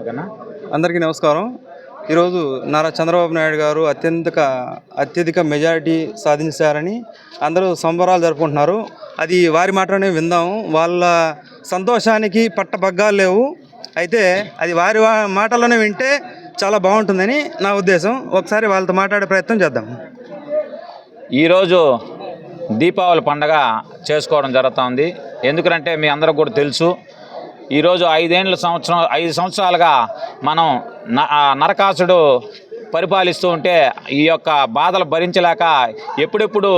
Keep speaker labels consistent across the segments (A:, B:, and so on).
A: ఓకేనా?
B: అందరికీ నమస్కారం. ఈరోజు నారా చంద్రబాబు నాయుడు గారు అత్యంత అత్యధిక మెజారిటీ సాధించారని అందరూ సంబరాలు జరుపుకుంటున్నారు. అది వారి మాటలోనే విందాము వాళ్ళ సంతోషానికి పట్టబగ్గాలు లేవు. అయితే అది వారి వా- మాటల్లోనే వింటే చాలా బాగుంటుందని నా ఉద్దేశం. ఒకసారి వాళ్ళతో మాట్లాడే ప్రయత్నం చేద్దాం.
A: ఈరోజు దీపావళి పండగ చేసుకోవడం జరుగుతుంది ఎందుకంటే మీ అందరికి కూడా తెలుసు ఈరోజు ఐదేండ్ల సంవత్సరం ఐదు సంవత్సరాలుగా మనం న- నరకాసుడు పరిపాలిస్తూ ఉంటే ఈ యొక్క బాధలు భరించలేక ఎప్పుడెప్పుడు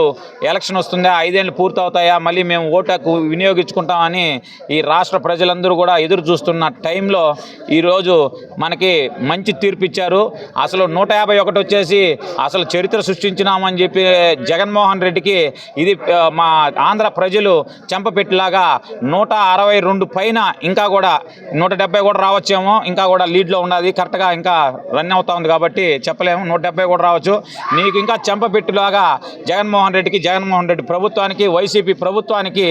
A: ఎలక్షన్ వస్తుందా ఐదేళ్ళు పూర్తవుతాయా మళ్ళీ మేము ఓటుకు వినియోగించుకుంటామని ఈ రాష్ట్ర ప్రజలందరూ కూడా ఎదురు చూస్తున్న టైంలో ఈరోజు మనకి మంచి తీర్పు ఇచ్చారు. అసలు నూట యాభై ఒకటి వచ్చేసి అసలు చరిత్ర సృష్టించినామని చెప్పి జగన్మోహన్ రెడ్డికి ఇది మా ఆంధ్ర ప్రజలు చెంపపెట్టిలాగా నూట అరవై రెండు పైన ఇంకా కూడా నూట డెబ్బై కూడా రావచ్చేమో ఇంకా కూడా లీడ్లో ఉన్నది కరెక్ట్గా ఇంకా రన్ అవుతా ఉంది కాబట్టి చెప్పలేము. నూట డెబ్బై కూడా రావచ్చు. నీకు ఇంకా చెంపపెట్టులాగా జగన్మోహన్ రెడ్డికి జగన్మోహన్ రెడ్డి ప్రభుత్వానికి వైసీపీ ప్రభుత్వానికి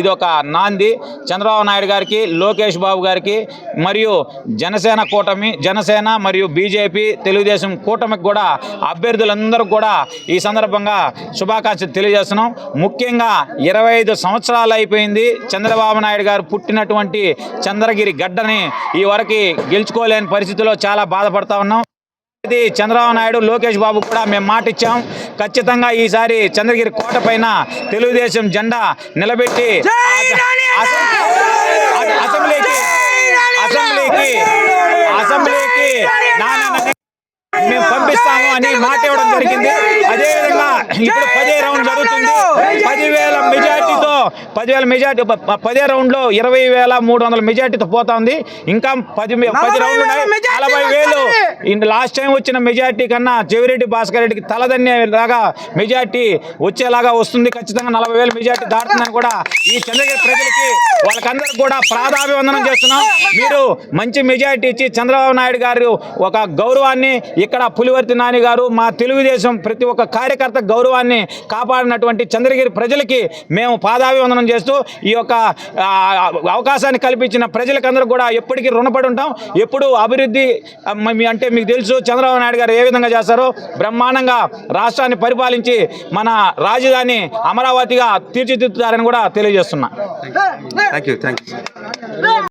A: ఇది ఒక నాంది. చంద్రబాబు నాయుడు గారికి లోకేష్ బాబు గారికి మరియు జనసేన కూటమి జనసేన మరియు బీజేపీ తెలుగుదేశం కూటమికి కూడా అభ్యర్థులందరూ కూడా ఈ సందర్భంగా శుభాకాంక్షలు తెలియజేస్తున్నాం. ముఖ్యంగా ఇరవై ఐదు సంవత్సరాలు అయిపోయింది చంద్రబాబు నాయుడు గారు పుట్టినటువంటి చంద్రగిరి గడ్డని ఈ వరకు గెలుచుకోలేని పరిస్థితిలో చాలా బాధపడతా ఉన్నాం. ఇది చంద్రబాబు నాయుడు లోకేష్ బాబు కూడా మేము మాట ఇచ్చాం. ఖచ్చితంగా ఈసారి చంద్రగిరి కోట పైన తెలుగుదేశం జెండా నిలబెట్టి అని మాట ఇవ్వడం జరిగింది. అదేవిధంగా ఇప్పుడు పదే రౌండ్ జరుగుతుంది. పదివేల మెజార్టీతో పదివేల మెజార్టీ పదే రౌండ్లో ఇరవై వేల మూడు వందల మెజార్టీతో పోతుంది ఇంకా పది పది రౌండ్లు ఉన్నాయి. నలభై వేలు. లాస్ట్ టైం వచ్చిన మెజార్టీ కన్నా చెవిరెడ్డి భాస్కర్ రెడ్డికి తలదన్నేలాగా మెజార్టీ వచ్చేలాగా వస్తుంది. ఖచ్చితంగా నలభై వేల మెజార్టీ దాటుతుందని కూడా ఈ చంద్రగిరి ప్రజలకి వాళ్ళకందరికి కూడా ప్రాధాభివందనం చేస్తున్నాం. మీరు మంచి మెజార్టీ ఇచ్చి చంద్రబాబు నాయుడు గారు ఒక గౌరవాన్ని ఇక్కడ పులివర్తి నాని గారు మా తెలుగుదేశం ప్రతి ఒక్క కార్యకర్త గౌరవాన్ని కాపాడినటువంటి చంద్రగిరి ప్రజలకి మేము పాదాభివందనం చేస్తూ ఈ యొక్క అవకాశాన్ని కల్పించిన ప్రజలకందరూ కూడా ఎప్పటికీ రుణపడి ఉంటాం. ఎప్పుడు అభివృద్ధి మీ- అంటే మీకు తెలుసు చంద్రబాబు నాయుడు గారు ఏ విధంగా చేస్తారో బ్రహ్మాండంగా రాష్ట్రాన్ని పరిపాలించి మన రాజధాని అమరావతిగా తీర్చిదిద్దుతారని కూడా తెలియజేస్తున్నా.
B: Thank you thank you